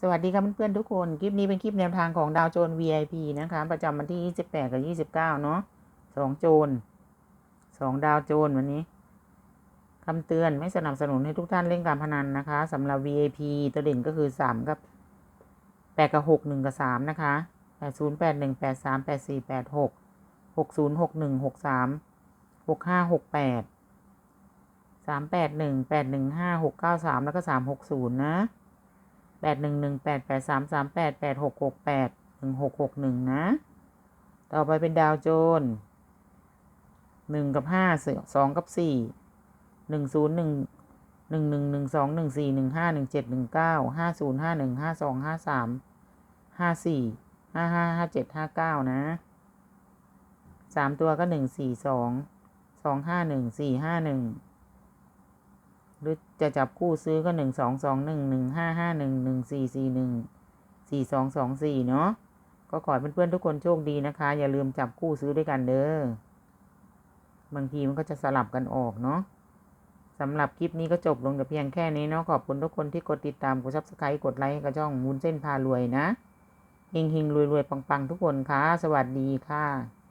สวัสดีครับเพื่อนๆทุกคน คลิปนี้เป็นคลิปแนวทางของดาวโจน VIP นะคะ ประจำวันที่ 28 กับ 29 เนาะสองโจนสองดาวโจนวันนี้คำเตือนไม่สนับสนุนให้ทุกท่านเล่นการพนันนะคะสำหรับ VIP ตัวเด่นก็คือ 3 กับ 8 กับ 6 1 กับ 3 นะคะ 80 81 83 84 86 60 61 63 65 68 381 815 693 แล้วก็ 360 นะ แปดหนึ่งหนึ่งแปดแปดสามสามแปดแปดหกหกแปดหนึ่งหกหกหนึ่งนะ ต่อไปเป็นดาวโจนหนึ่งกับห้าสองกับสี่หนึ่งศูนย์หนึ่งหนึ่งหนึ่งหนึ่งสองหนึ่งสี่หนึ่งห้าหนึ่งเจ็ดหนึ่งเก้าห้าศูนย์ห้าหนึ่งห้าสองห้าสามห้าสี่ห้าห้าห้าเจ็ดห้าเก้านะสามตัวก็หนึ่งสี่สองสองห้าหนึ่งสี่ห้าหนึ่ง หรือจะจับคู่ซื้อก็หนึ่งสองสองหนึ่งหนึ่งห้าห้าหนึ่งหนึ่งสี่สี่หนึ่งสี่สองสองสี่เนาะก็ขอให้เพื่อนๆทุกคนโชคดีนะคะ อย่าลืมจับคู่ซื้อด้วยกันเด้อบางทีมันก็จะสลับกันออกเนาะสำหรับคลิปนี้ก็จบลงแต่เพียงแค่นี้เนาะขอบคุณทุกคนที่กดติดตามกดซับสไครต์กดไลค์กระช่องมูลเส้นพารวยนะเฮงๆรวยๆปังๆทุกคนค่ะ สวัสดีค่ะ